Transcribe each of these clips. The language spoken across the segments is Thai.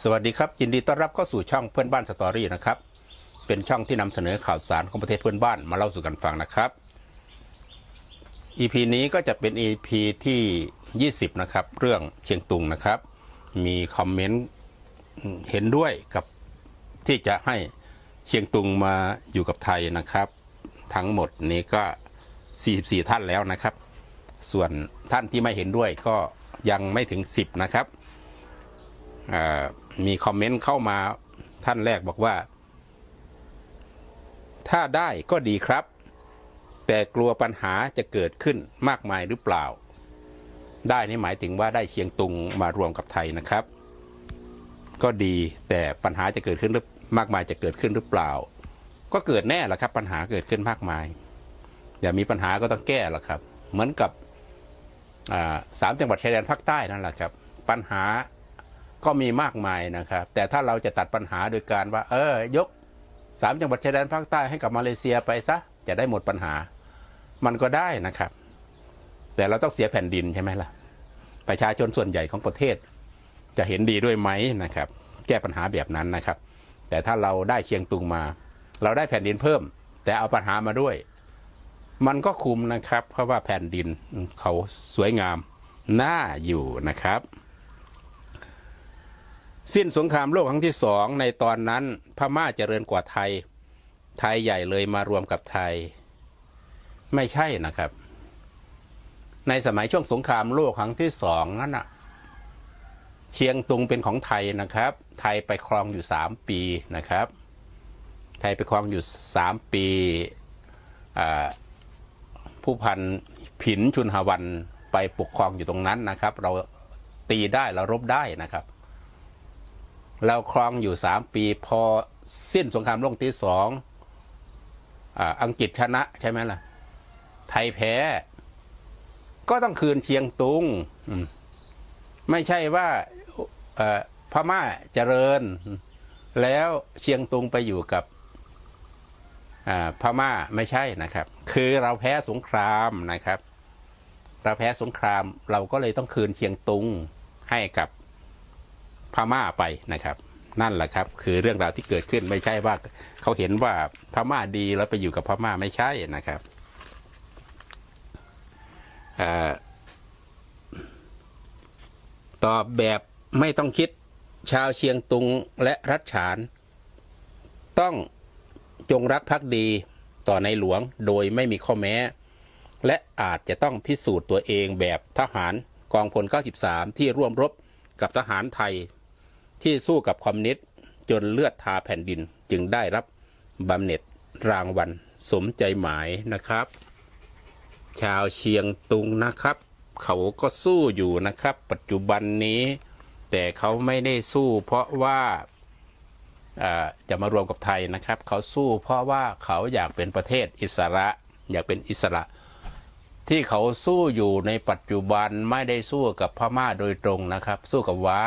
สวัสดีครับ ยินดีต้อนรับเข้าสู่ช่องเพื่อนบ้านสตอรี่นะครับ เป็นช่องที่นำเสนอข่าวสารของประเทศเพื่อนบ้านมาเล่าสู่กันฟังนะครับ EP นี้ก็จะเป็น EP ที่ 20 นะครับ เรื่องเชียงตุงนะครับ มีคอมเมนต์เห็นด้วยกับที่จะให้เชียงตุงมาอยู่กับไทยนะครับ ทั้งหมดนี้ก็ 44 ท่านแล้วนะครับ ส่วนท่านที่ไม่เห็นด้วยก็ยังไม่ถึง 10 นะครับอ่า มีคอมเมนต์เข้ามาท่านแรกบอกว่า ถ้าได้ก็ดีครับ แต่กลัวปัญหาจะเกิดขึ้นมากมายหรือเปล่า ได้นี่หมายถึงว่าได้เชียงตุงมารวมกับไทยนะครับ ก็ดีแต่ปัญหาจะเกิดขึ้นหรือมากมายจะเกิดขึ้นหรือเปล่า ก็เกิดแน่ละครับ ปัญหาเกิดขึ้นมากมายอย่ามีปัญหาก็ต้องแก้ละครับ เหมือนกับสามจังหวัดชายแดนภาคใต้นั่นแหละครับ ปัญหา ก็มีมากมายนะครับ แต่ถ้าเราจะตัดปัญหาโดยการว่า เออยกสามจังหวัดชายแดนภาคใต้ให้กับมาเลเซียไปซะจะได้หมดปัญหา มันก็ได้นะครับ แต่เราต้องเสียแผ่นดินใช่ไหมล่ะ ประชาชนส่วนใหญ่ของประเทศ จะเห็นดีด้วยไหมนะครับ แก้ปัญหาแบบนั้นนะครับ แต่ถ้าเราได้เชียงตุงมา เราได้แผ่นดินเพิ่ม แต่เอาปัญหามาด้วย มันก็คุมนะครับ เพราะว่าแผ่นดินเขาสวยงามน่าอยู่นะครับ สิ้นสงครามโลกครั้งที่สองในตอนนั้นพม่าเจริญกว่าไทย ไทยใหญ่เลยมารวมกับไทย ไม่ใช่นะครับ ในสมัยช่วงสงครามโลกครั้งที่สองนั้นน่ะเชียงตุงเป็นของไทยนะครับ ไทยไปครองอยู่สามปีนะครับ ไทยไปครองอยู่สามปีผู้พันผินชุนหวันไปปกครองอยู่ตรงนั้นนะครับ เราตีได้เรารบได้นะครับ เราครองอยู่สามปีพอสิ้นสงครามโลกที่สองอังกฤษชนะใช่ไหมล่ะ ไทยแพ้ ก็ต้องคืนเชียงตุงไม่ใช่ว่าพม่าเจริญ แล้วเชียงตุงไปอยู่กับพม่าไม่ใช่นะครับ คือเราแพ้สงครามนะครับ เราแพ้สงคราม เราก็เลยต้องคืนเชียงตุงให้กับ พม่าไปนะครับ นั่นแหละครับ คือเรื่องราวที่เกิดขึ้นไม่ใช่ว่าเขาเห็นว่าพม่าดีแล้วไปอยู่กับพม่าไม่ใช่นะครับอตอบแบบไม่ต้องคิดชาวเชียงตุงและรัฐฉาน ต้องจงรักภักดีต่อในหลวงโดยไม่มีข้อแม้ และอาจจะต้องพิสูจน์ตัวเองแบบทหารกองพล 93 ที่ร่วมรบกับทหารไทย ที่สู้กับคอมมิวนิสต์จนเลือดทาแผ่นดินจึงได้รับบำเหน็จรางวัลสมใจหมายนะครับ ชาวเชียงตุงนะครับ เขาก็สู้อยู่นะครับ ปัจจุบันนี้ แต่เขาไม่ได้สู้เพราะว่าอ่าจะมารวมกับไทยนะครับ เขาสู้เพราะว่าเขาอยากเป็นประเทศอิสระ อยากเป็นอิสระ ที่เขาสู้อยู่ในปัจจุบันไม่ได้สู้กับพม่าโดยตรงนะครับ สู้กับว้า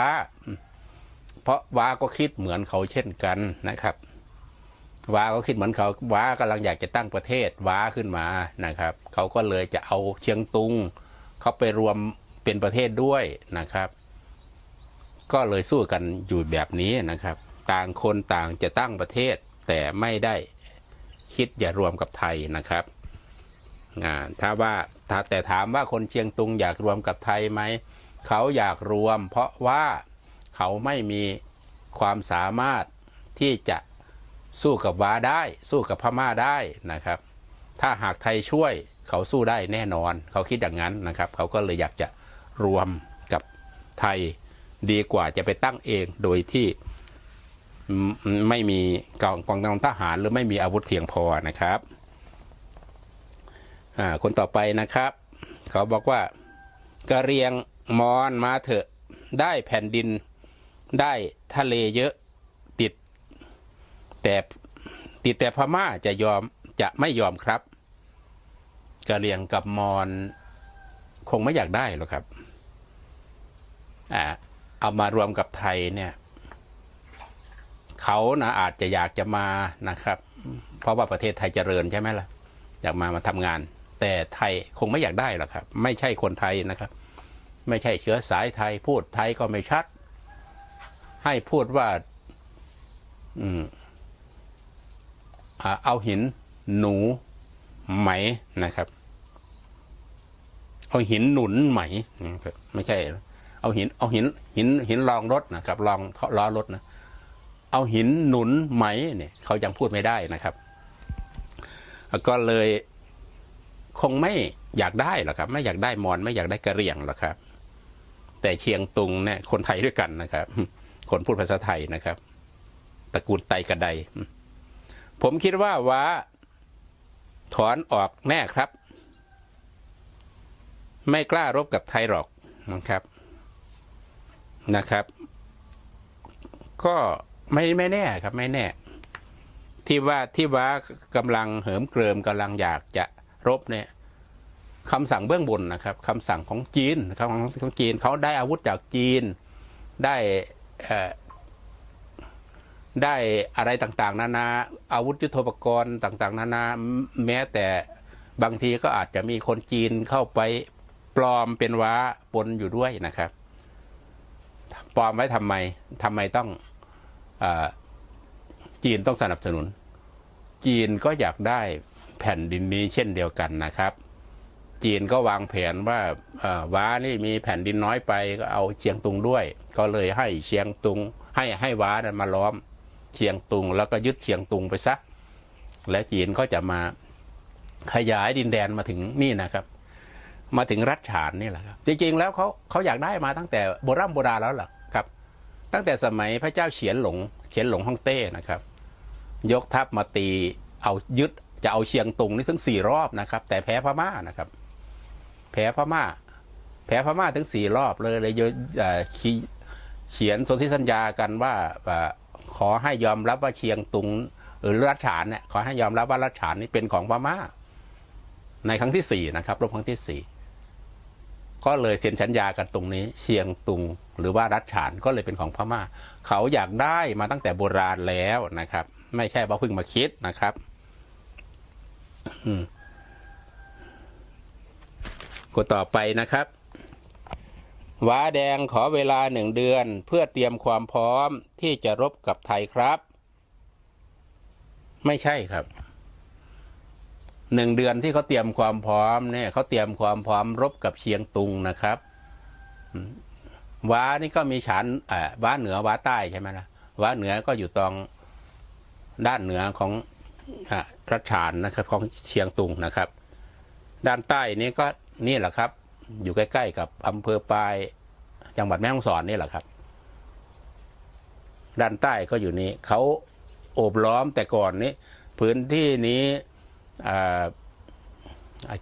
เพราะว้าก็คิดเหมือนเขาเช่นกันนะครับว้าก็คิดเหมือนเขาว้ากำลังอยากจะตั้งประเทศว้าขึ้นมานะครับ เขาก็เลยจะเอาเชียงตุงเขาไปรวมเป็นประเทศด้วยนะครับ ก็เลยสู้กันอยู่แบบนี้นะครับ ต่างคนต่างจะตั้งประเทศ แต่ไม่ได้คิดอย่ารวมกับไทยนะครับถ้าว่าถ้าแต่ถามว่าคนเชียงตุงอยากรวมกับไทยไหมเขาอยากรวม เพราะว่า เขาไม่มีความสามารถที่จะสู้กับว้าได้ สู้กับพม่าได้นะครับ ถ้าหากไทยช่วยเขาสู้ได้แน่นอน เขาคิดอย่างนั้นนะครับ เขาก็เลยอยากจะรวมกับไทยดีกว่าจะไปตั้งเองโดยที่ไม่มีกองกองกำลังทหารหรือไม่มีอาวุธเพียงพอนะครับคนต่อไปนะครับ เขาบอกว่ากะเรียงมอนมาเถอะได้แผ่นดิน ได้ทะเลเยอะติด แต่ติดแต่พม่าจะยอมจะไม่ยอมครับกะเรียงกับมอนคงไม่อยากได้หรอกครับอ่าเอามารวมกับไทยเนี่ย เขานะอาจจะอยากจะมานะครับ เพราะว่าประเทศไทยเจริญใช่ไหมล่ะ อยากมามาทำงาน แต่ไทยคงไม่อยากได้หรอกครับ ไม่ใช่คนไทยนะครับ ไม่ใช่เชื้อสายไทยพูดไทยก็ไม่ชัด ให้พูดว่าอเอาหินหนูไหมนะครับ เอาหินหนุนไหมไม่ใช่ เอาหิน เอาหิน หินหินรองรถนะครับรองล้อรถนะเอาหินหนุนไหมเนี่ยเขายังพูดไม่ได้นะครับ ก็เลยคงไม่อยากได้หรอกครับ ไม่อยากได้มอนไม่อยากได้กระเรียงหรอกครับ แต่เชียงตุงเนี่ยคนไทยด้วยกันนะครับ คนพูดภาษาไทยนะครับ ตระกูลไตกระได ผมคิดว่าว้า ถอนออกแน่ครับ ไม่กล้ารบกับไทยหรอกนะครับนะครับ ก็ไม่ไม่แน่ครับไม่แน่ ที่ว่าที่ว่ากำลังเหิมเกริมกำลังอยากจะรบเนี่ยคำสั่งเบื้องบนนะครับคำสั่งของจีนคำสั่งของจีนเขาได้อาวุธจากจีนได้ ได้อะไรต่างๆ นานา อาวุธยุทโธปกรณ์ต่างๆ นานา แม้แต่บางทีก็อาจจะมีคนจีนเข้าไปปลอมเป็นว้าปนอยู่ด้วยนะครับ ปลอมไว้ทำไมทำไมต้องอจีนต้องสนับสนุน จีนก็อยากได้แผ่นดินนี้เช่นเดียวกันนะครับ จีนก็วางแผนว่าว้านี่มีแผ่นดินน้อยไปก็เอาเชียงตุงด้วย ก็เลยให้เชียงตุง ให้ให้ว้านั้นมาล้อมเชียงตุง แล้วก็ยึดเชียงตุงไปซะและจีนก็จะมาขยายดินแดนมาถึงนี่นะครับ มาถึงรัฐฉานนี่แหละครับ จริงๆแล้วเขาเขาอยากได้มาตั้งแต่โบราณโบราณแล้วล่ะครับ ตั้งแต่สมัยพระเจ้าเฉียนหลงเฉียนหลงฮ่องเต้นะครับ ยกทัพมาตีเอายึดจะเอาเชียงตุงนี่ถึงสี่รอบนะครับ แต่แพ้พม่านะครับ แพ้พม่าแพ้พม่าถึงสี่รอบเลยเลยเออขีเขียนสนธิสัญญากันว่าขอให้ยอมรับว่าเชียงตุงหรือรัชฉานเนี่ยขอให้ยอมรับว่ารัชฉานนี่เป็นของพม่า ในครั้งที่สี่นะครับรบครั้งที่สี่ก็เลยเซ็นสัญญากันตรงนี้ เชียงตุงหรือว่ารัชฉานก็เลยเป็นของพม่า เขาอยากได้มาตั้งแต่โบราณแล้วนะครับ ไม่ใช่ว่าเพิ่งมาคิดนะครับ อืม กดต่อไปนะครับว้าแดงขอเวลาหนึ่งเดือน เพื่อเตรียมความพร้อมที่จะรบกับไทยครับ ไม่ใช่ครับหนึ่งเดือนที่เขาเตรียมความพร้อมเนี่ยเขาเตรียมความพร้อมรบกับเชียงตุงนะครับว้านี่ก็มีฉานอว้าเหนือว้าใต้ใช่ไหมล่ะว้าเหนือก็อยู่ตรงด้านเหนือของอรัชฉานนะครับ ของเชียงตุงนะครับ ด้านใต้นี้ก็ นี่แหละครับ อยู่ใกล้ ๆ กับอำเภอปลาย จังหวัดแม่ฮ่องสอนนี่แหละครับ ด้านใต้ก็อยู่นี้เขาโอบล้อมแต่ก่อนนี้ พื้นที่นี้อ่าอ่า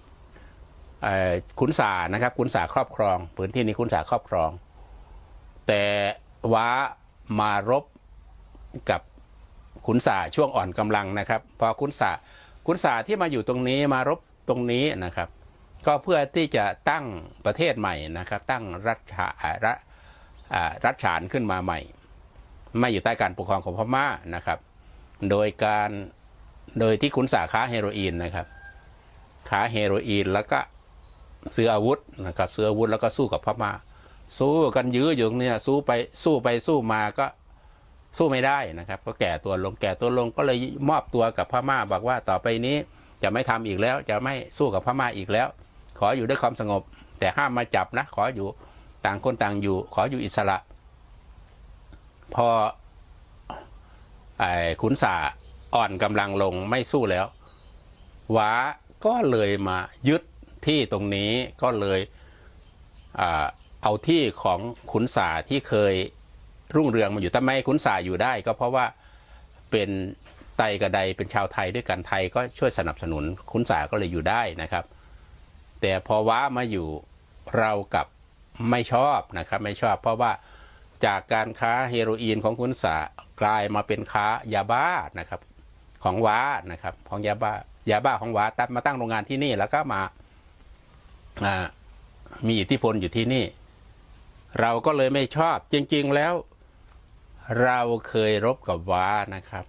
อ่าขุนสานะครับขุนสาครอบครอง พื้นที่นี้ขุนสาครอบครอง แต่ว้ามารบกับขุนสาช่วงอ่อนกำลังนะครับ พอขุนสาขุนสาที่มาอยู่ตรงนี้มารบตรงนี้นะครับ ก็เพื่อที่จะตั้งประเทศใหม่นะครับ ตั้งรัฐรัฐอ่ารัฐฉานขึ้นมาใหม่ ไม่อยู่ใต้การปกครองของพม่านะครับ โดยการโดยที่ขุนสาค้าเฮโรอีนนะครับค้าเฮโรอีนแล้วก็ซื้ออาวุธนะครับซื้ออาวุธแล้วก็สู้กับพม่าสู้กันยื้ออยู่เนี่ยสู้ไปสู้ไปสู้มาก็สู้ไม่ได้นะครับ ก็แก่ตัวลงแก่ตัวลงก็เลยมอบตัวกับพม่าบอกว่าต่อไปนี้จะไม่ทำอีกแล้ว จะไม่สู้กับพม่าอีกแล้ว ออยู่ด้วยความสงบ แต่ห้ามมาจับนะ ขออยู่ต่างคนต่างอยู่ ขออยู่อิสระ พอไอ้ขุนสาอ่อนกำลังลงไม่สู้แล้ววาก็เลยมายึดที่ตรงนี้ก็เลยอเอาที่ของขุนสาที่เคยรุ่งเรืองมาอยู่ทำไมขุนสาอยู่ได้ ก็เพราะว่าเป็นไตกระไดเป็นชาวไทยด้วยกันไทยก็ช่วยสนับสนุนขุนสาก็เลยอยู่ได้นะครับ แต่พอว้ามาอยู่เรากับไม่ชอบนะครับ ไม่ชอบเพราะว่าจากการค้าเฮโรอีนของขุนสากลายมาเป็นค้ายาบ้านะครับ ของว้านะครับ ของยาบ้ายาบ้าของว้าตั้งมาตั้งโรงงานที่นี่แล้วก็มาามีอิทธิพลอยู่ที่นี่ เราก็เลยไม่ชอบจริง ๆ แล้ว เราเคยรบกับว้านะครับ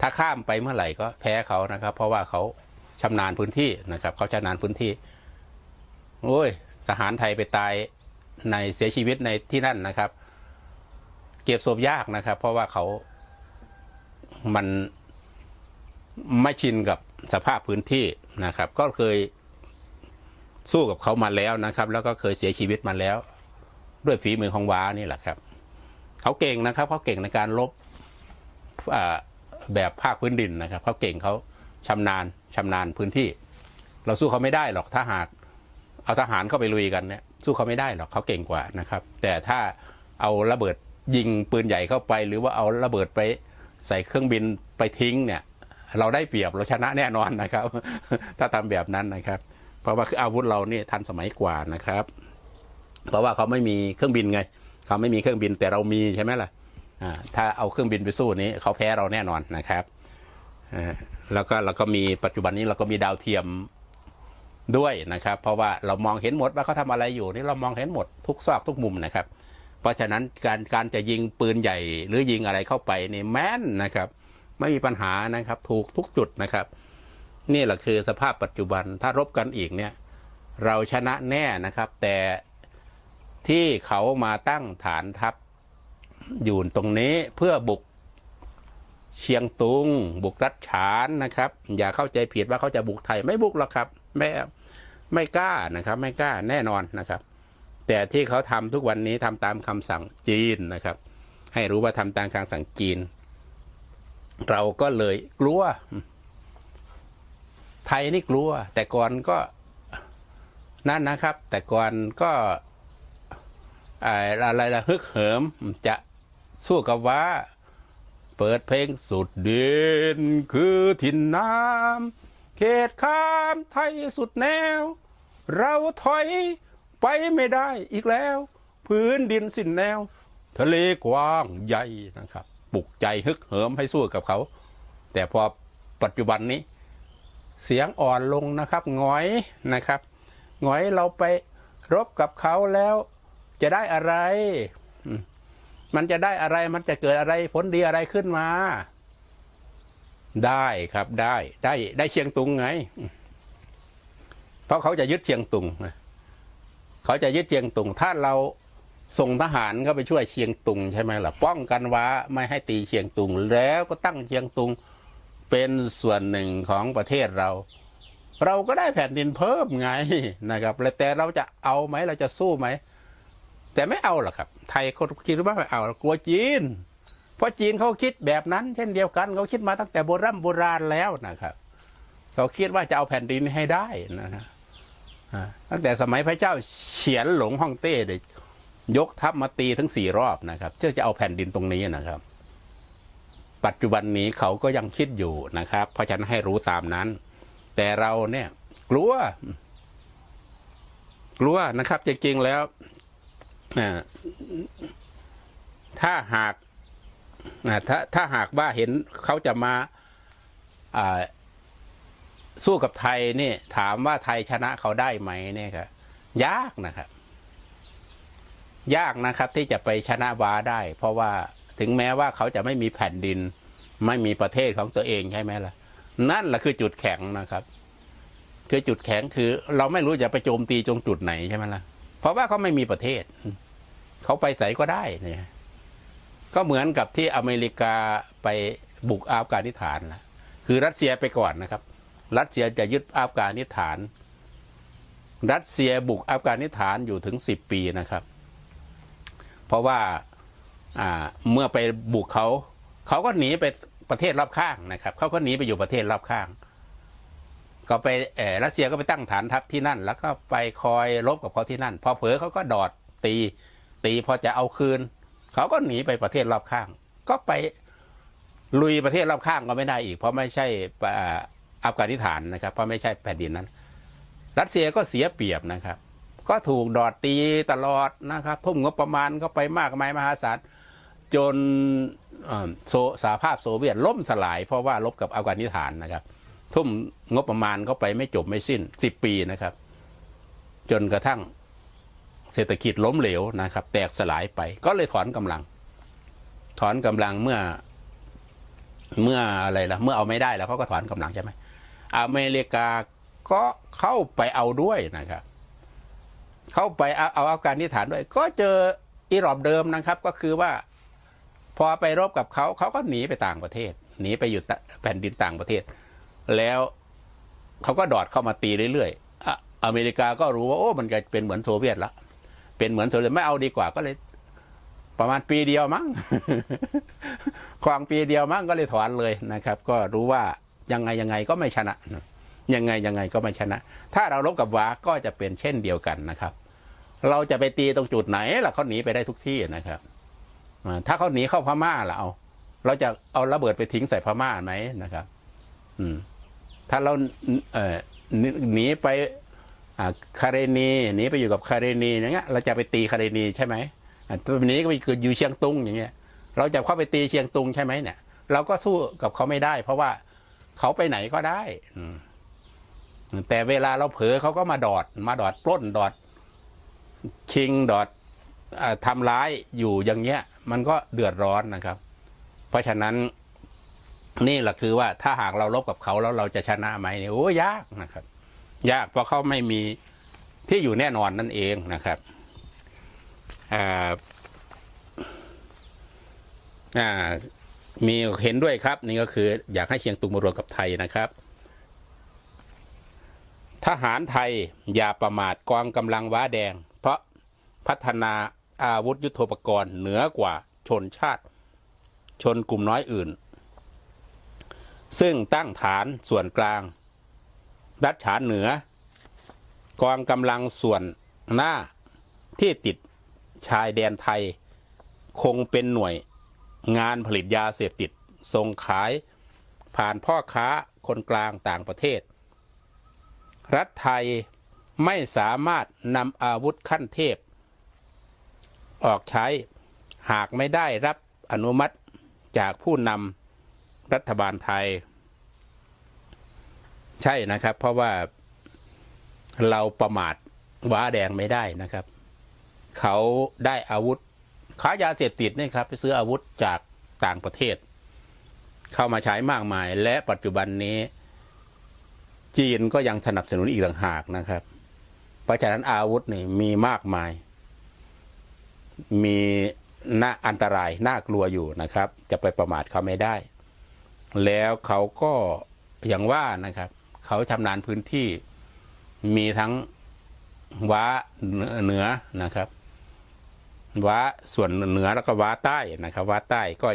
ถ้าข้ามไปเมื่อไหร่ก็แพ้เขานะครับ เพราะว่าเขาชำนาญพื้นที่นะครับ เขาชำนาญพื้นที่ โอ้ยสหารไทยไปตายในเสียชีวิตในที่นั่นนะครับ เก็บศพยากนะครับ เพราะว่าเขามันไม่ชินกับสภาพพื้นที่นะครับ ก็เคยสู้กับเขามาแล้วนะครับ แล้วก็เคยเสียชีวิตมาแล้ว ด้วยฝีมือของว้านี่แหละครับ เขาเก่งนะครับเขาเก่งในการลบแบบภาคพื้นดินนะครับเขาเก่งเขาชำนาญชำนาญพื้นที่ เราสู้เขาไม่ได้หรอกถ้าหาก เอาทหารเข้าไปลุยกันเนี่ยสู้เขาไม่ได้หรอกเขาเก่งกว่านะครับ แต่ถ้าเอาระเบิดยิงปืนใหญ่เข้าไป หรือว่าเอาระเบิดไปใส่เครื่องบินไปทิ้งเนี่ยเราได้เปรียบเราชนะแน่นอนนะครับ ถ้าทำแบบนั้นนะครับ เพราะว่าคืออาวุธเราเนี่ยทันสมัยกว่านะครับ เพราะว่าเขาไม่มีเครื่องบินไง เขาไม่มีเครื่องบินแต่เรามีใช่ไหมล่ะถ้าเอาเครื่องบินไปสู้นี้เขาแพ้เราแน่นอนนะครับแล้วก็เราก็มีปัจจุบันนี้เราก็มีดาวเทียม ด้วยนะครับ เพราะว่าเรามองเห็นหมดว่าเขาทำอะไรอยู่นี่เรามองเห็นหมดทุกซอกทุกมุมนะครับ เพราะฉะนั้นการการจะยิงปืนใหญ่หรือยิงอะไรเข้าไปนี่แม่นนะครับ ไม่มีปัญหานะครับ ถูกทุกจุดนะครับ นี่แหละคือสภาพปัจจุบันถ้ารบกันอีกเนี่ยเราชนะแน่นะครับ แต่ที่เขามาตั้งฐานทัพอยู่ตรงนี้เพื่อบุกเชียงตุง บุกรัฐฉานนะครับ อย่าเข้าใจผิดว่าเขาจะบุกไทยไม่บุกหรอกครับ ไม่ไม่กล้านะครับ ไม่กล้าแน่นอนนะครับ แต่ที่เขาทำทุกวันนี้ทำตามคำสั่งจีนนะครับ ให้รู้ว่าทำตามคำสั่งจีน เราก็เลยกลัว ไทยนี่กลัว แต่ก่อนก็นั่นนะครับ แต่ก่อนก็อะไรละฮึกเหิมจะสู้กับว่า เปิดเพลงสุดเด่นคือถิ่นน้ำ เขตข้ามไทยสุดแนว เราถอยไปไม่ได้อีกแล้ว พื้นดินสิ้นแนว ทะเลกว้างใหญ่นะครับปลุกใจฮึกเหิมให้สู้กับเขา แต่พอปัจจุบันนี้ เสียงอ่อนลงนะครับงอยนะครับงอยเราไปรบกับเขาแล้ว จะได้อะไร มันจะได้อะไรมันจะเกิดอะไรผลดีอะไรขึ้นมา ได้ครับได้ได้ได้เชียงตุงไง เพราะเขาจะยึดเชียงตุงนะเขาจะยึดเชียงตุง ถ้าเราส่งทหารเข้าไปช่วยเชียงตุงใช่ไหมล่ะ ป้องกันว่าไม่ให้ตีเชียงตุง แล้วก็ตั้งเชียงตุงเป็นส่วนหนึ่งของประเทศเรา เราก็ได้แผ่นดินเพิ่มไงนะครับแต่เราจะเอาไหมเราจะสู้ไหมแต่ไม่เอาหรอกครับ ไทยเขาคิดว่าไม่เอากลัวจีน ราะจีนเขาคิดแบบนั้น เช่นเดียวกันเขาคิดมาตั้งแต่โบรโบราณแล้วนะครับเขาคิดว่าจะเอาแผ่นดินให้ได้นะนะตั้งแต่สมัยพระเจ้าเฉียนหลงฮ่องเต้เลยยกทัพมาตีทั้งสี่รอบนะครับเพื่อจะเอาแผ่นดินตรงนี้นะครับ ปัจจุบันนี้เขาก็ยังคิดอยู่นะครับ เพราะฉะนั้นให้รู้ตามนั้น แต่เราเนี่ย กลัว กลัวนะครับจริงๆแล้วถ้าหาก อ่าถ้าถ้าหากว่าเห็นเขาจะมาสู้กับไทยนี่ถามว่าไทยชนะเขาได้ไหมเนี่ยครับยากนะครับ ยากนะครับ ที่จะไปชนะว้าได้ เพราะว่าถึงแม้ว่าเขาจะไม่มีแผ่นดิน ไม่มีประเทศของตัวเองใช่ไหมล่ะ นั่นแหละคือจุดแข็งนะครับคือจุดแข็งคือ เราไม่รู้จะไปโจมตีตรงจุดไหนใช่ไหมล่ะเพราะว่าเขาไม่มีประเทศ เขาไปไหนก็ได้เนี่ย ก็เหมือนกับที่อเมริกาไปบุกอัฟกานิสถานนะคือรัสเซียไปก่อนนะครับ รัสเซียจะยึดอัฟกานิสถาน รัสเซียบุกอัฟกานิสถานอยู่ถึงสิบปีนะครับ เพราะว่าเมื่อไปบุกเขา เขาก็หนีไปประเทศรอบข้างนะครับเขาก็หนีไปอยู่ประเทศรอบข้าง ก็ไปรัสเซียก็ไปตั้งฐานทัพที่นั่น แล้วก็ไปคอยรบกับเขาที่นั่น พอเผลอเขาก็ดอดตี ตีพอจะเอาคืน เขาก็หนีไปประเทศรอบข้าง ก็ไปลุยประเทศรอบข้างก็ไม่ได้อีก เพราะไม่ใช่อ่าอัฟกานิสถานนะครับ เพราะไม่ใช่แผ่นดินนั้น รัสเซียก็เสียเปรียบนะครับ ก็ถูกดอดตีตลอดนะครับทุ่มงบประมาณก็ไปมากมายมหาศาลจนโซสหภาพโซเวียตล่มสลาย เพราะว่าลบกับอัฟกานิสถานนะครับ ทุ่มงบประมาณเข้าไปไม่จบไม่สิ้นสิบปีนะครับ จนกระทั่ง เศรษฐกิจล้มเหลวนะครับ แตกสลายไป ก็เลยถอนกำลัง ถอนกำลังเมื่อ เมื่ออะไรล่ะ เมื่อเอาไม่ได้แล้วเขาก็ถอนกำลังใช่ไหมอเมริกาก็เข้าไปเอาด้วยนะครับ เข้าไปเอาเอาอัฟการนิสถานด้วย ก็เจออีรอบเดิมนะครับ ก็คือว่า พอไปรบกับเขาเขาก็หนีไปต่างประเทศหนีไปอยู่แผ่นดินต่างประเทศ แล้วเขาก็ดอดเข้ามาตีเรื่อยๆออเมริกาก็รู้ว่าโอ้มันจะเป็นเหมือนโซเวียตละ เป็นเหมือนโซเวียตไม่เอาดีกว่าก็เลย ประมาณปีเดียวมั้งควางปีเดียวมั้งก็เลยถอนเลยนะครับ ก็รู้ว่ายังไงยังไงก็ไม่ชนะยังไงยังไงก็ไม่ชนะ ถ้าเรารบกับวาก็จะเป็นเช่นเดียวกันนะครับ เราจะไปตีตรงจุดไหนล่ะเขาหนีไปได้ทุกที่นะครับถ้าเขาหนีเข้าพม่าล่ะเอา เราจะเอาระเบิดไปทิ้งใส่พม่าไหมนะครับ อืม ถ้าเราเอ่อหนีไป คาเรนีหนีไปอยู่กับคาเรนีอย่างเงี้ยเราจะไปตีคาเรนีใช่ไหมตัวนี้ก็คืออยู่เชียงตุงอย่างเงี้ย เราจะเข้าไปตีเชียงตุงใช่ไหมเนี่ย เราก็สู้กับเขาไม่ได้ เพราะว่าเขาไปไหนก็ได้แต่เวลาเราเผลอเขาก็มาดอด มาดอดปล้นดอด ชิงดอดอทำร้ายอยู่อย่างเงี้ย มันก็เดือดร้อนนะครับ เพราะฉะนั้นนี่แหละคือว่าถ้าหากเรารบกับเขาแล้วเราจะชนะไหมเนี่ยโอ้ยากนะครับ ยากเพราะเขาไม่มีที่อยู่แน่นอนนั่นเองนะครับมีเห็นด้วยครับ นี่ก็คือ อยากให้เชียงตุงมารวมกับไทยนะครับ ทหารไทยอย่าประมาทกองกำลังว้าแดง เพราะพัฒนาอาวุธยุโทโธปกรณ์เหนือกว่าชนชาติ ชนกลุ่มน้อยอื่น ซึ่งตั้งฐานส่วนกลาง รัฐฉานเหนือ กองกำลังส่วนหน้าที่ติดชายแดนไทย คงเป็นหน่วยงานผลิตยาเสพติดส่งขายผ่านพ่อค้าคนกลางต่างประเทศ รัฐไทยไม่สามารถนำอาวุธขั้นเทพ ออกใช้หากไม่ได้รับอนุมัติจากผู้นำรัฐบาลไทย ใช่นะครับ เพราะว่าเราประมาทว้าแดงไม่ได้นะครับ เขาได้อาวุธค้ายาเสพติดนี่ครับ ไปซื้ออาวุธจากต่างประเทศ เข้ามาใช้มากมาย และปัจจุบันนี้ จีนก็ยังสนับสนุนอีกต่างหากนะครับ เพราะฉะนั้นอาวุธนี่มีมากมาย มีน่าอันตรายน่ากลัวอยู่นะครับ จะไปประมาทเขาไม่ได้ แล้วเขาก็อย่างว่านะครับ เขาชำนาญพื้นที่มีทั้งว้าเหนือนะครับ ว้าส่วนเหนือแล้วก็ว้าใต้นะครับ ว้าใต้ก็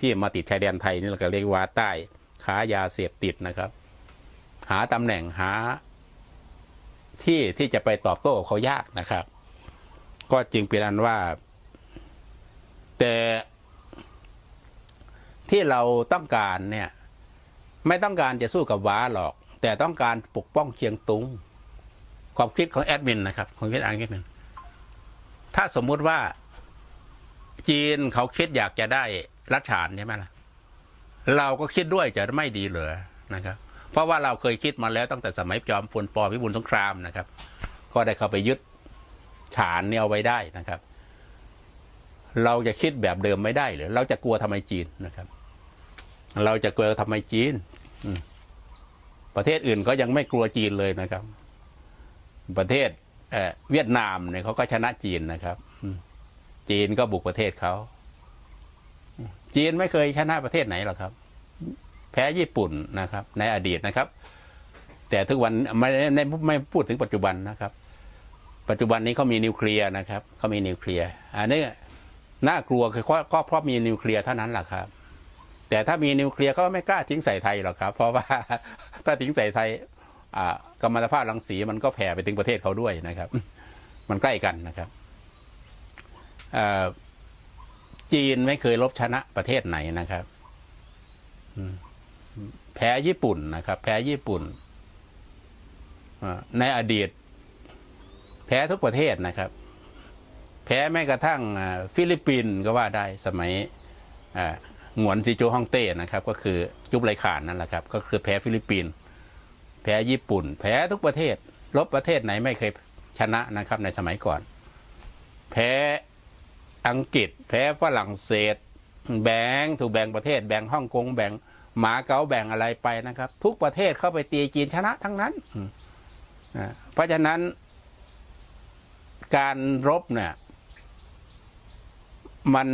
ที่มาติดชายแดนไทยนี่เราก็เรียกว้าใต้ค้ายาเสพติดนะครับ หาตำแหน่งหา ที่ที่จะไปตอบโต้เขายากนะครับ ก็จึงเป็นอันว่า แต่ที่เราต้องการเนี่ย ไม่ต้องการจะสู้กับว้าหรอก แต่ต้องการปกป้องเชียงตุงความคิดของแอดมินนะครับความคิดอันแอดมินถ้าสมมุติว่าจีนเขาคิดอยากจะได้รัฐฐานใช่ไหมล่ะ เราก็คิดด้วยจะไม่ดีเหรอนะครับ เพราะว่าเราเคยคิดมาแล้วตั้งแต่สมัยจอมพลปพิบูลสงครามนะครับ ก็ได้เข้าไปยึดฐานเนี่ยเอาไว้ได้นะครับ เราจะคิดแบบเดิมไม่ได้หรือเราจะกลัวทำไมจีนนะครับ เราจะกลัวทำไมจีน อืม ประเทศอื่นก็ยังไม่กลัวจีนเลยนะครับ ประเทศเเวียดนามเนี่ยเขาก็ชนะจีนนะครับจีนก็บุกประเทศเขาจีนไม่เคยชนะประเทศไหนหรอกครับ แพ้ญี่ปุ่นนะครับ ในอดีตนะครับ แต่ทุกวันไม่ไม่ไม่พูดถึงปัจจุบันนะครับ ปัจจุบันนี้เขามีนิวเคลียร์นะครับเขามีนิวเคลียร์อันนี้น่ากลัวคือก็เพราะมีนิวเคลียร์เท่านั้นแหละครับ แต่ถ้ามีนิวเคลียร์เขาไม่กล้าทิ้งใส่ไทยหรอกครับ เพราะว่าถ้าทิ้งใส่ไทยกัมมันตภาพรังสีมันก็แผ่ไปถึงประเทศเขาด้วยนะครับ มันใกล้กันนะครับจีนไม่เคยลบชนะประเทศไหนนะครับแพ้ญี่ปุ่นนะครับ แพ้ญี่ปุ่นในอดีต แพ้ทุกประเทศนะครับ แพ้แม้กระทั่งฟิลิปปินส์ก็ว่าได้สมัยอ่า หงวนซิโจฮ่องเต้นะครับ ก็คือยุบไรขานนั่นแหละครับ ก็คือแพ้ฟิลิปปินส์แพ้ญี่ปุ่น แพ้ทุกประเทศลบประเทศไหนไม่เคยชนะนะครับ ในสมัยก่อน แพ้อังกฤษ แพ้ฝรั่งเศส แบ่งถูกแบ่งประเทศ แบ่งฮ่องกงแบ่งหมาเก๊าแบ่งอะไรไปนะครับ ทุกประเทศเข้าไปตีจีนชนะทั้งนั้นเพราะฉะนั้น การรบเนี่ย มัน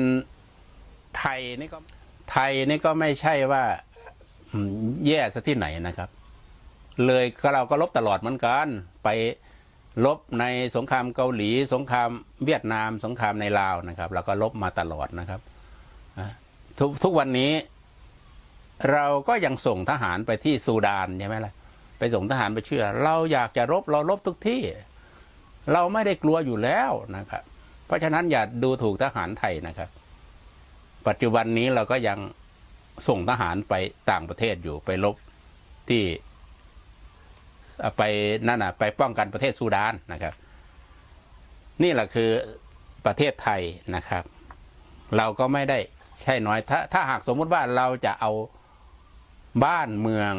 ไทยนี่ก็ ไทยนี่ก็ไม่ใช่ว่าแย่ซะที่ไหนนะครับ เลยเราก็ลบตลอดเหมือนกัน ไปลบในสงครามเกาหลี สงครามเวียดนาม สงครามในลาวนะครับเราก็ลบมาตลอดนะครับทุกทุกวันนี้เราก็ยังส่งทหารไปที่ซูดานใช่ไหมล่ะไปส่งทหารไปเชื่อ เราอยากจะรบเรารบทุกที่ เราไม่ได้กลัวอยู่แล้วนะครับ เพราะฉะนั้นอย่าดูถูกทหารไทยนะครับ ปัจจุบันนี้เราก็ยังส่งทหารไปต่างประเทศอยู่ไปรบที่ไปนั่นน่ะ ไปป้องกันประเทศซูดานนะครับ นี่แหละคือประเทศไทยนะครับ เราก็ไม่ได้ใช่น้อยถ้าถ้าหากสมมุติว่าเราจะเอาบ้านเมือง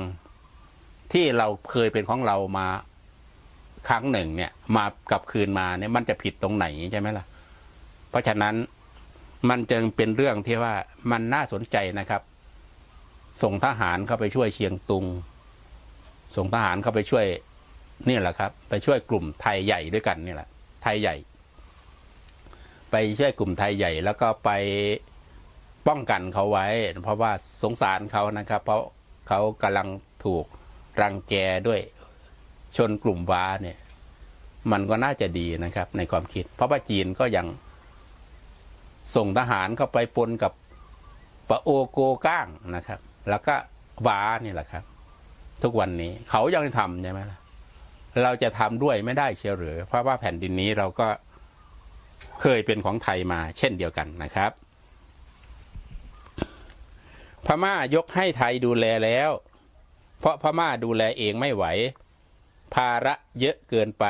ที่เราเคยเป็นของเรามาครั้งหนึ่งเนี่ย มากลับคืนมาเนี่ยมันจะผิดตรงไหนใช่ไหมล่ะ เพราะฉะนั้น มันจึงเป็นเรื่องที่ว่ามันน่าสนใจนะครับ ส่งทหารเข้าไปช่วยเชียงตุง ส่งทหารเข้าไปช่วยนี่แหละครับ ไปช่วยกลุ่มไทยใหญ่ด้วยกันนี่แหละ ไทยใหญ่ ไปช่วยกลุ่มไทยใหญ่ แล้วก็ไปป้องกันเขาไว้ เพราะว่าสงสารเขานะครับ เพราะเขากำลังถูกรังแกด้วยชนกลุ่มว้าเนี่ย มันก็น่าจะดีนะครับ ในความคิด เพราะว่าจีนก็ยัง ส่งทหารเข้าไปปนกับปะโอโกก้างนะครับ แล้วก็วานี่แหละครับ ทุกวันนี้เขายังทำใช่ไหมล่ะเราจะทำด้วยไม่ได้เชียวหรือ เพราะว่าแผ่นดินนี้เราก็เคยเป็นของไทยมา เช่นเดียวกันนะครับ พม่ายกให้ไทยดูแลแล้ว เพราะพม่าดูแลเองไม่ไหว ภาระเยอะเกินไป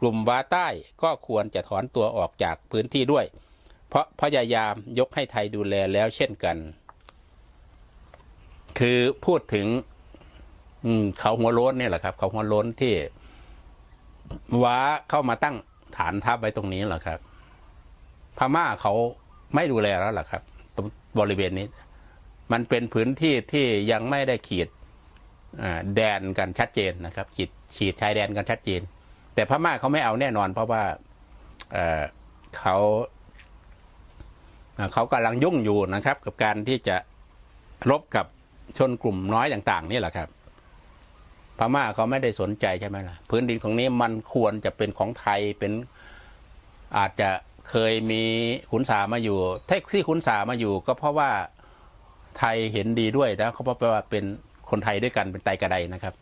กลุ่มวาใต้ก็ควรจะถอนตัวออกจากพื้นที่ด้วย เพราะพยายามยกให้ไทยดูแลแล้วเช่นกัน คือพูดถึงเขาหัวโล้นเนี่ยแหละครับ เขาหัวโล้นที่ว้าเข้ามาตั้งฐานทัพไว้ตรงนี้แหละครับ พม่าเขาไม่ดูแลแล้วล่ะครับ บริเวณนี้ มันเป็นพื้นที่ที่ยังไม่ได้ขีดแดนกันชัดเจนนะครับ ขีดขีดชายแดนกันชัดเจน แต่พม่าเขาไม่เอาแน่นอน เพราะว่าเขา เขากำลังยุ่งอยู่นะครับ กับการที่จะรบกับชนกลุ่มน้อยต่าง ๆ นี่แหละครับ พม่าเขาไม่ได้สนใจใช่ไหมล่ะ พื้นดินของนี้มันควรจะเป็นของไทยเป็นอาจจะเคยมีขุนสามาอยู่ที่ขุนสามาอยู่ ก็เพราะว่าไทยเห็นดีด้วยนะเขาเพราะว่าเป็นคนไทยด้วยกันเป็นไตกระไดนะครับ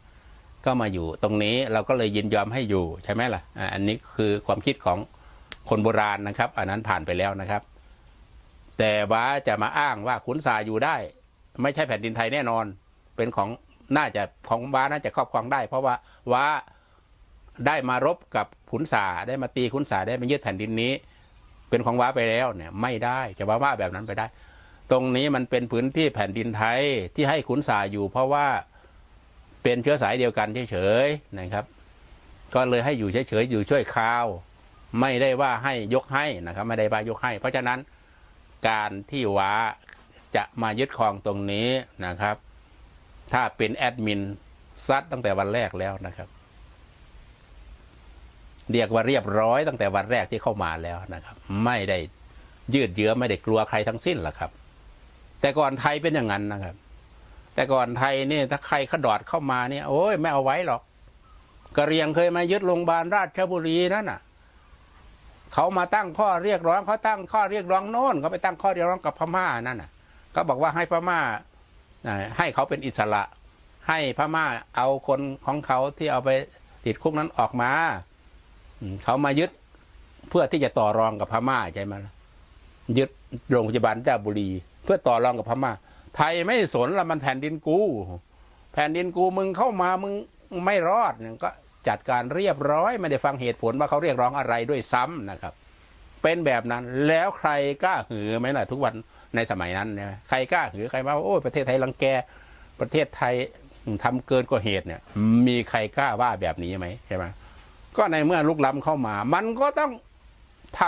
ก็มาอยู่ตรงนี้เราก็เลยยินยอมให้อยู่ใช่ไหมล่ะอันนี้คือความคิดของคนโบราณนะครับ อันนั้นผ่านไปแล้วนะครับ แต่ว่าจะมาอ้างว่าขุนสาอยู่ได้ ไม่ใช่แผ่นดินไทยแน่นอน เป็นของน่าจะของว้าน่าจะครอบครองได้ เพราะว่าว้าได้มารบกับขุนสาได้มาตีขุนสาได้มายึดแผ่นดินนี้ เป็นของว้าไปแล้วเนี่ย ไม่ได้จะว่าว่าแบบนั้นไปได้ ตรงนี้มันเป็นพื้นที่แผ่นดินไทยที่ให้ขุนสาอยู่ เพราะว่าเป็นเชื้อสายเดียวกันเฉยๆนะครับ ก็เลยให้อยู่เฉยๆอยู่ช่วยคราว ไม่ได้ว่าให้ยกให้นะครับ ไม่ได้ว่ายกให้ เพราะฉะนั้น การที่ว้าจะมายึดครองตรงนี้นะครับ ถ้าเป็นแอดมินซัดตั้งแต่วันแรกแล้วนะครับ เรียกว่าเรียบร้อยตั้งแต่วันแรกที่เข้ามาแล้วนะครับ ไม่ได้ยืดเยื้อไม่ได้กลัวใครทั้งสิ้นหรอกครับ แต่ก่อนไทยเป็นอย่างนั้นนะครับ แต่ก่อนไทยนี่ถ้าใครขดอดเข้ามาเนี่ยโอ้ยไม่เอาไว้หรอกกะเรียงเคยมายึดโรงพยาบาลราชบุรีนั่นน่ะ เขามาตั้งข้อเรียกร้องเขาตั้งข้อเรียกร้องโน่นเขาไปตั้งข้อเรียกร้องกับพม่านั่นน่ะเขาบอกว่าให้พม่าให้เขาเป็นอิสระ ให้พม่าเอาคนของเขาที่เอาไปติดคุกนั้นออกมาเขามายึดเพื่อที่จะต่อรองกับพม่าใช่ไหมล่ะยึดโรงพยาบาลเจ้าบุรี เพื่อต่อรองกับพม่า ไทยไม่สนละมันแผ่นดินกู แผ่นดินกูมึงเข้ามามึงไม่รอดเนี่ยก็ จัดการเรียบร้อย ไม่ได้ฟังเหตุผลว่าเขาเรียกร้องอะไรด้วยซ้ำนะครับ เป็นแบบนั้นแล้วใครกล้าหือไหมล่ะทุกวันในสมัยนั้นเนี่ยใครกล้าหือใครมาว่าโอ้ยประเทศไทยรังแกประเทศไทยทำเกินกว่าเหตุเนี่ย มีใครกล้าว่าแบบนี้ไหมใช่ไหมก็ในเมื่อลุกล้ำเข้ามา มันก็ต้องท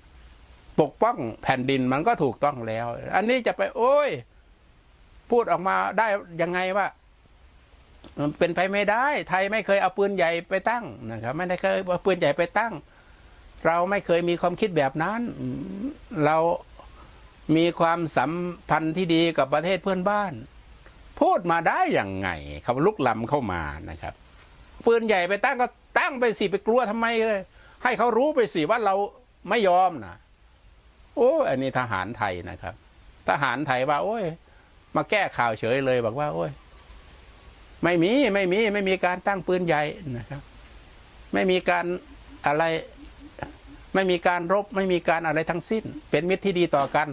ำปกป้องแผ่นดินมันก็ถูกต้องแล้ว อันนี้จะไปโอ้ย พูดออกมาได้ยังไงว่า มันเป็นไปไม่ได้ ไทยไม่เคยเอาปืนใหญ่ไปตั้งนะครับ ไม่ได้เคยเอาปืนใหญ่ไปตั้ง เราไม่เคยมีความคิดแบบนั้น เรามีความสัมพันธ์ที่ดีกับประเทศเพื่อนบ้าน พูดมาได้อย่างไงเขาลุกล้ำเข้ามานะครับ ปืนใหญ่ไปตั้งก็ตั้งไปสิไปกลัวทำไมเลยให้เขารู้ไปสิว่าเราไม่ยอมนะโอ้อันนี้ทหารไทยนะครับ ทหารไทยว่า โอ้ย มาแก้ข่าวเฉยเลยบอกว่า โอ้ย ไม่มีไม่มีไม่มีการตั้งปืนใหญ่นะครับ ไม่มีการอะไร ไม่มีการรบ ไม่มีการอะไรทั้งสิ้น เป็นมิตรที่ดีต่อกัน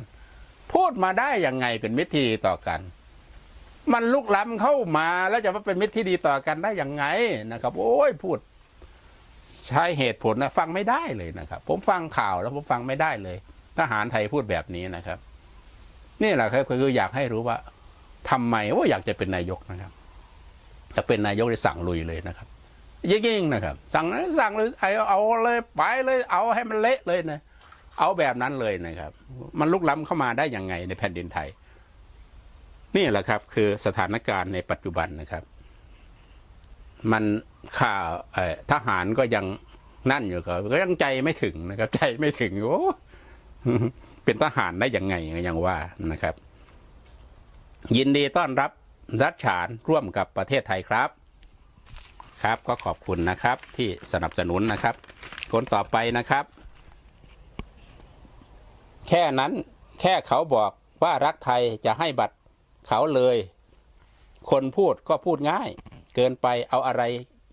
พูดมาได้ยังไงเป็นมิตรที่ดีต่อกัน มันลุกล้ำเข้ามาแล้วจะมาเป็นมิตรที่ดีต่อกันได้ยังไงนะครับ โอ้ยพูด ใช้เหตุผลนะฟังไม่ได้เลยนะครับ ผมฟังข่าวแล้วผมฟังไม่ได้เลย ทหารไทยพูดแบบนี้นะครับ นี่แหละครับคืออยากให้รู้ว่าทำไมว่าอยากจะเป็นนายกนะครับ จะเป็นนายกได้สั่งลุยเลยนะครับยิ่งๆนะครับ สั่งสั่งเลยเอาเอาเลยไปเลยเอาให้มันเละเลยนะเอาแบบนั้นเลยนะครับ มันลุกล้ำเข้ามาได้ยังไงในแผ่นดินไทย นี่แหละครับ คือสถานการณ์ในปัจจุบันนะครับ มันข่าวทหารก็ยังนั่นอยู่ครับก็ยังใจไม่ถึงนะครับ ใจไม่ถึงโอ้เป็นทหารได้ยังไงยังว่านะครับ ยินดีต้อนรับ รัฐฉานร่วมกับประเทศไทยครับ ครับก็ขอบคุณนะครับที่สนับสนุนนะครับคนต่อไปนะครับ แค่นั้นแค่เขาบอกว่ารักไทยจะให้บัตรเขาเลย คนพูดก็พูดง่าย เกินไปเอาอะไร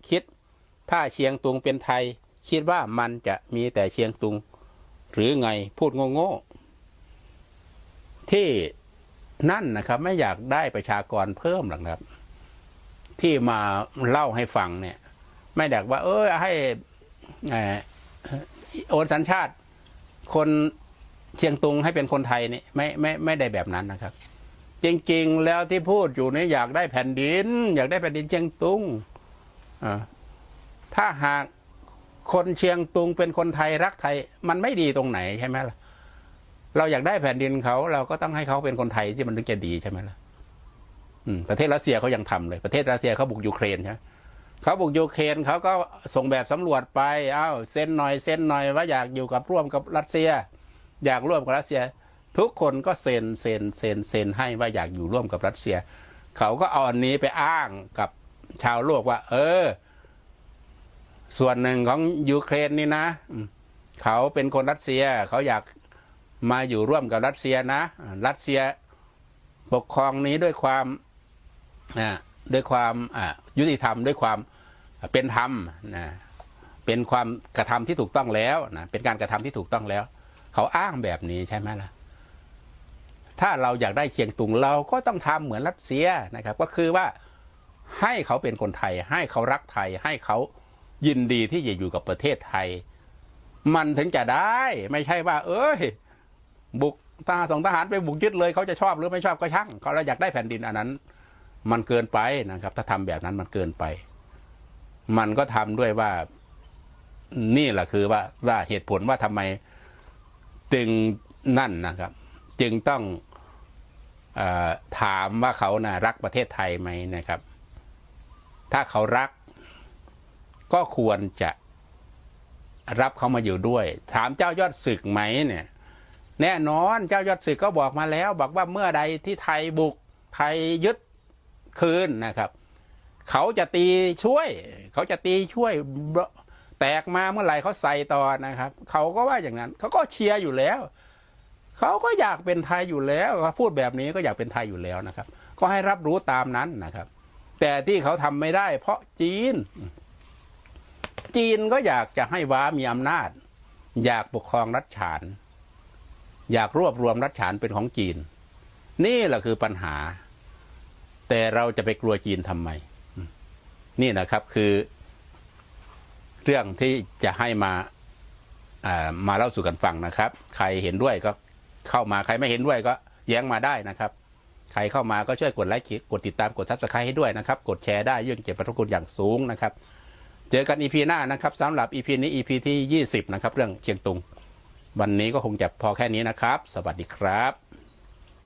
คิด ถ้าเชียงตุงเป็นไทย คิดว่ามันจะมีแต่เชียงตุง หรือไงพูดโง่ๆที่ นั่นนะครับ ไม่อยากได้ประชากรเพิ่มหรอกครับ ที่มาเล่าให้ฟังเนี่ย ไม่อยากว่า เออให้โอนสัญชาติ คนเชียงตุงให้เป็นคนไทยนี่ไม่ไม่ไม่ได้แบบนั้นนะครับ จริง ๆ แล้วที่พูดอยู่เนี่ยอยากได้แผ่นดิน อยากได้แผ่นดินเชียงตุงถ้าหากคนเชียงตุงเป็นคนไทยรักไทย มันไม่ดีตรงไหนใช่ไหมล่ะ เราอยากได้แผ่นดินเขาเราก็ต้องให้เขาเป็นคนไทยที่มันถึงจะดีใช่ไหมล่ะประเทศรัสเซียเขายังทำเลย ประเทศรัสเซียเขาบุกยูเครนใช่ไหมเขาบุกยูเครนเขาก็ส่งแบบสำรวจไปเอ้าเซ็นหน่อยเซ็นหน่อยว่าอยากอยู่กับร่วมกับรัสเซีย อยากร่วมกับรัสเซีย ทุกคนก็เซ็นเซ็นเซ็นเซ็นให้ว่าอยากอยู่ร่วมกับรัสเซีย เขาก็เอาอันนี้ไปอ้างกับชาวโลกว่า เออ ส่วนหนึ่งของยูเครนนี่นะเขาเป็นคนรัสเซียเขาอยาก มาอยู่ร่วมกับรัสเซียนะ รัสเซียปกครองนี้ด้วยความด้วยความอ่ายุติธรรมด้วยความเป็นธรรมนะเป็นความกระทำที่ถูกต้องแล้วนะเป็นการกระทำที่ถูกต้องแล้ว เขาอ้างแบบนี้ใช่ไหมล่ะถ้าเราอยากได้เชียงตุงเราก็ต้องทำเหมือนรัสเซียนะครับ ก็คือว่าให้เขาเป็นคนไทย ให้เขารักไทย ให้เขายินดีที่จะอยู่กับประเทศไทย มันถึงจะได้ไม่ใช่ว่า เอ้ย บุกทหารส่งทหารไปบุกยึดเลยเขาจะชอบหรือไม่ชอบก็ช่างเขาเราอยากได้แผ่นดินอันนั้น มันเกินไปนะครับ ถ้าทำแบบนั้นมันเกินไป มันก็ทำด้วยว่านี่แหละคือว่าว่าเหตุผลว่าทำไมจึงนั่นนะครับ จึงต้องอถามว่าเขานะรักประเทศไทยไหมนะครับ ถ้าเขารัก ก็ควรจะรับเขามาอยู่ด้วย ถามเจ้ายอดศึกไหมเนี่ย แน่นอนเจ้ายอดศึกก็บอกมาแล้ว บอกว่าเมื่อใดที่ไทยบุกไทยยึดคืนนะครับ เขาจะตีช่วย เขาจะตีช่วย แตกมาเมื่อไหร่เขาใส่ต่อนะครับ เขาก็ว่าอย่างนั้นเขาก็เชียร์อยู่แล้ว เขาก็อยากเป็นไทยอยู่แล้วพูดแบบนี้ก็อยากเป็นไทยอยู่แล้วนะครับ ก็ให้รับรู้ตามนั้นนะครับ แต่ที่เขาทำไม่ได้ เพราะจีน จีนก็อยากจะให้ว้ามีอำนาจ อยากปกครองรัฐฉาน อยากรวบรวมรัฐฉานเป็นของจีน นี่แหละคือปัญหา แต่เราจะไปกลัวจีนทำไม นี่นะครับคือ เรื่องที่จะให้มาามาเล่าสู่กันฟังนะครับ ใครเห็นด้วยก็เข้ามาใครไม่เห็นด้วยก็แย้งมาได้นะครับ ใครเข้ามาก็ช่วยกดไลค์กดติดตามกดซับสไครต์ให้ด้วยนะครับ กดแชร์ได้ยิ่งเก็บประคุณอย่างสูงนะครับ เจอกันอีพีหน้านะครับสำหรับอีพีนี้อีพีที่ 20 นะครับ เรื่องเชียงตุง วันนี้ก็คงจะพอแค่นี้นะครับ สวัสดีครับ